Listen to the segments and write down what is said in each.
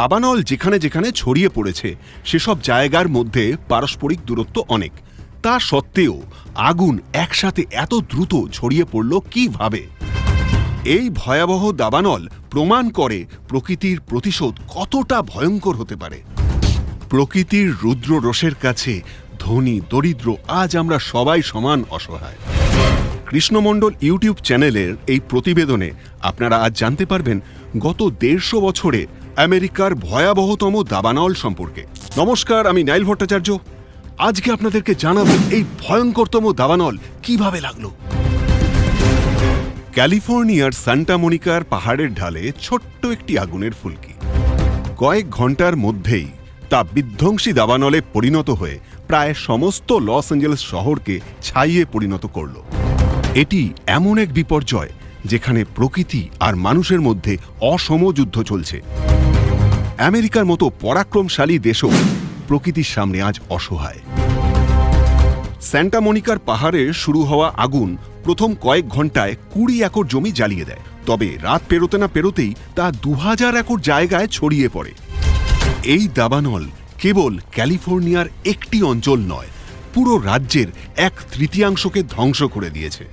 দাবানল যেখানে যেখানে ছড়িয়ে পড়েছে, সেসব জায়গার মধ্যে পারস্পরিক দূরত্ব অনেক। তা সত্ত্বেও আগুন একসাথে এত দ্রুত ছড়িয়ে পড়ল কীভাবে? এই ভয়াবহ দাবানল প্রমাণ করে প্রকৃতির প্রতিশোধ কতটা ভয়ঙ্কর হতে পারে। প্রকৃতির রুদ্র রোষের কাছে ধনী দরিদ্র আজ আমরা সবাই সমান অসহায়। কৃষ্ণমণ্ডল ইউটিউব চ্যানেলের এই প্রতিবেদনে আপনারা আজ জানতে পারবেন, গত দেড়শো বছরে আমেরিকার ভয়াবহতম দাবানল সম্পর্কে। নমস্কার, আমি নাইল ভট্টাচার্য। আজকে আপনাদেরকে জানাব এই ভয়ঙ্করতম দাবানল কীভাবে লাগল। ক্যালিফোর্নিয়ার সান্টা মনিকার পাহাড়ের ঢালে ছোট্ট একটি আগুনের ফুলকি। কয়েক ঘণ্টার মধ্যেই তা বিধ্বংসী দাবানলে পরিণত হয়ে প্রায় সমস্ত লস অ্যাঞ্জেলেস শহরকে ছাইয়ে পরিণত করল। এটি এমন এক বিপর্যয় যেখানে প্রকৃতি আর মানুষের মধ্যে অসম যুদ্ধ চলছে। আমেরিকার মতো পরাক্রমশালী দেশও প্রকৃতির সামনে আজ অসহায়। স্যান্টা মনিকার পাহাড়ে শুরু হওয়া আগুন প্রথম কয়েক ঘন্টায় কুড়ি একর জমি জ্বালিয়ে দেয়। তবে রাত পেরোতে না পেরোতেই তা দু হাজার একর জায়গায় ছড়িয়ে পড়ে। এই দাবানল কেবল ক্যালিফোর্নিয়ার একটি অঞ্চল নয়, পুরো রাজ্যের এক তৃতীয়াংশকে ধ্বংস করে দিয়েছে।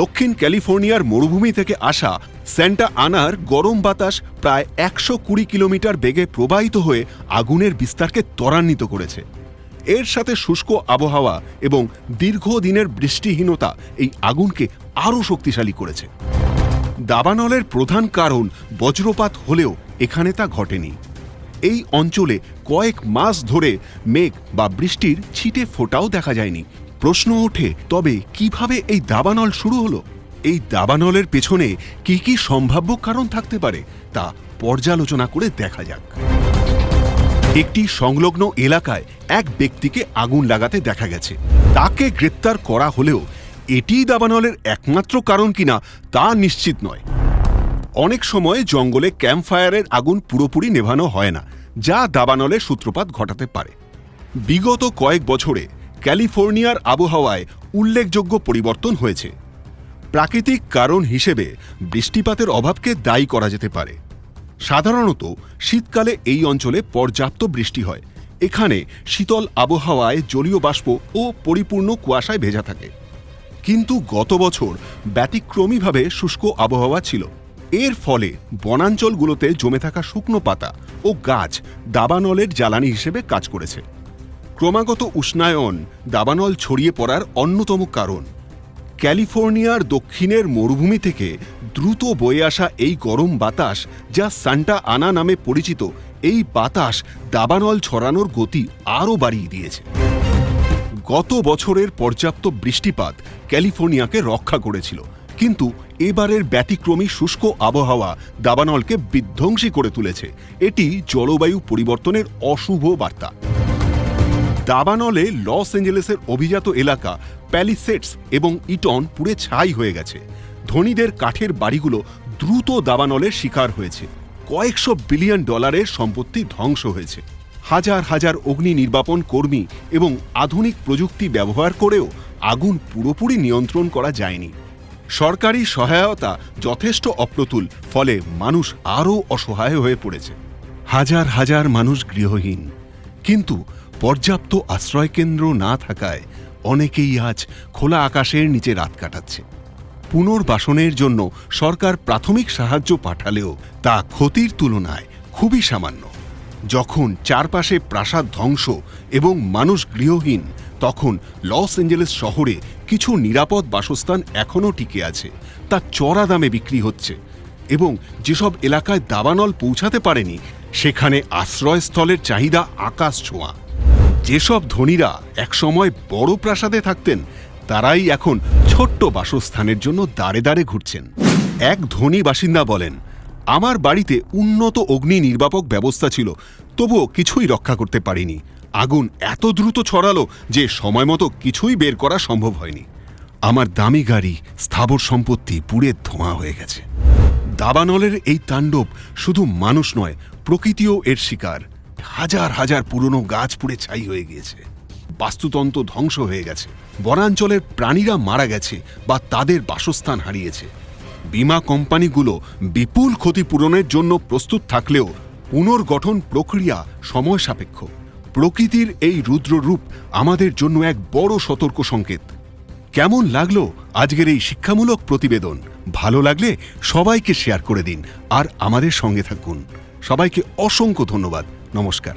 দক্ষিণ ক্যালিফোর্নিয়ার মরুভূমি থেকে আসা স্যান্টা আনার গরম বাতাস প্রায় একশো কুড়ি কিলোমিটার বেগে প্রবাহিত হয়ে আগুনের বিস্তারকে ত্বরান্বিত করেছে। এর সাথে শুষ্ক আবহাওয়া এবং দীর্ঘদিনের বৃষ্টিহীনতা এই আগুনকে আরও শক্তিশালী করেছে। দাবানলের প্রধান কারণ বজ্রপাত হলেও এখানে তা ঘটেনি। এই অঞ্চলে কয়েক মাস ধরে মেঘ বা বৃষ্টির ছিটে ফোটাও দেখা যায়নি। প্রশ্ন ওঠে, তবে কীভাবে এই দাবানল শুরু হলো? এই দাবানলের পেছনে কি কি সম্ভাব্য কারণ থাকতে পারে, তা পর্যালোচনা করে দেখা যাক। একটি সংলগ্ন এলাকায় এক ব্যক্তিকে আগুন লাগাতে দেখা গেছে। তাকে গ্রেপ্তার করা হলেও এটি দাবানলের একমাত্র কারণ কিনা তা নিশ্চিত নয়। অনেক সময় জঙ্গলে ক্যাম্পফায়ারের আগুন পুরোপুরি নেভানো হয় না, যা দাবানলের সূত্রপাত ঘটাতে পারে। বিগত কয়েক বছরে ক্যালিফোর্নিয়ার আবহাওয়ায় উল্লেখযোগ্য পরিবর্তন হয়েছে। প্রাকৃতিক কারণ হিসেবে বৃষ্টিপাতের অভাবকে দায়ী করা যেতে পারে। সাধারণত শীতকালে এই অঞ্চলে পর্যাপ্ত বৃষ্টি হয়। এখানে শীতল আবহাওয়ায় জলীয় বাষ্প ও পরিপূর্ণ কুয়াশায় ভেজা থাকে। কিন্তু গত বছর ব্যতিক্রমীভাবে শুষ্ক আবহাওয়া ছিল। এর ফলে বনাঞ্চলগুলোতে জমে থাকা শুকনো পাতা ও গাছ দাবানলের জ্বালানি হিসেবে কাজ করেছে। ক্রমাগত উষ্ণায়ন দাবানল ছড়িয়ে পড়ার অন্যতম কারণ ক্যালিফোর্নিয়ার দক্ষিণের মরুভূমি থেকে দ্রুত বয়ে আসা এই গরম বাতাস যা সান্টা আনা নামে পরিচিত, এই বাতাস দাবানল ছড়ানোর গতি আরও বাড়িয়ে দিয়েছে। গত বছরের পর্যাপ্ত বৃষ্টিপাত ক্যালিফোর্নিয়াকে রক্ষা করেছিল, কিন্তু এবারের ব্যতিক্রমী শুষ্ক আবহাওয়া দাবানলকে বিধ্বংসী করে তুলেছে। এটি জলবায়ু পরিবর্তনের অশুভ বার্তা। দাবানলে লস অ্যাঞ্জেলেসের অভিজাত এলাকা, প্যালিসেটস এবং ইটন পুড়ে ছাই হয়ে গেছে। ধনীদের কাঠের বাড়িগুলো দ্রুত দাবানলের শিকার হয়েছে। কয়েকশো বিলিয়ন ডলারের সম্পত্তি ধ্বংস হয়েছে। হাজার হাজার অগ্নি নির্বাপন কর্মী এবং আধুনিক প্রযুক্তি ব্যবহার করেও আগুন পুরোপুরি নিয়ন্ত্রণ করা যায়নি। সরকারি সহায়তা যথেষ্ট অপ্রতুল, ফলে মানুষ আরও অসহায় হয়ে পড়েছে। হাজার হাজার মানুষ গৃহহীন। কিন্তু পর্যাপ্ত আশ্রয়কেন্দ্র না থাকায় অনেকেই আজ খোলা আকাশের নিচে রাত কাটাচ্ছে। পুনর্বাসনের জন্য সরকার প্রাথমিক সাহায্য পাঠালেও তা ক্ষতির তুলনায় খুবই সামান্য। যখন চারপাশে প্রাসাদ ধ্বংস এবং মানুষ গৃহহীন, তখন লস অ্যাঞ্জেলেস শহরে কিছু নিরাপদ বাসস্থান এখনও টিকে আছে, তা চড়া দামে বিক্রি হচ্ছে এবং যেসব এলাকায় দাবানল পৌঁছাতে পারেনি, সেখানে আশ্রয়স্থলের চাহিদা আকাশ ছোঁয়া। যেসব ধনীরা একসময় বড় প্রাসাদে থাকতেন, তারাই এখন ছোট্ট বাসস্থানের জন্য দাঁড়ে দাঁড়ে ঘুরছেন। এক ধনী বাসিন্দা বলেন, আমার বাড়িতে উন্নত অগ্নি নির্বাপক ব্যবস্থা ছিল, তবুও কিছুই রক্ষা করতে পারিনি। আগুন এত দ্রুত ছড়ালো যে সময় মতো কিছুই বের করা সম্ভব হয়নি। আমার দামি গাড়ি, স্থাবর সম্পত্তি পুড়ে ধোঁয়া হয়ে গেছে। দাবানলের এই তাণ্ডব শুধু মানুষ নয়, প্রকৃতিও এর শিকার। হাজার হাজার পুরনো গাছ পুড়ে ছাই হয়ে গিয়েছে। বাস্তুতন্ত্র ধ্বংস হয়ে গেছে। বনাঞ্চলের প্রাণীরা মারা গেছে বা তাদের বাসস্থান হারিয়েছে। বীমা কোম্পানিগুলো বিপুল ক্ষতিপূরণের জন্য প্রস্তুত থাকলেও পুনর্গঠন প্রক্রিয়া সময় সাপেক্ষ। প্রকৃতির এই রুদ্ররূপ আমাদের জন্য এক বড় সতর্ক সংকেত। কেমন লাগল আজকের এই শিক্ষামূলক প্রতিবেদন? ভালো লাগলে সবাইকে শেয়ার করে দিন আর আমাদের সঙ্গে থাকুন। সবাইকে অসংখ্য ধন্যবাদ। নমস্কার।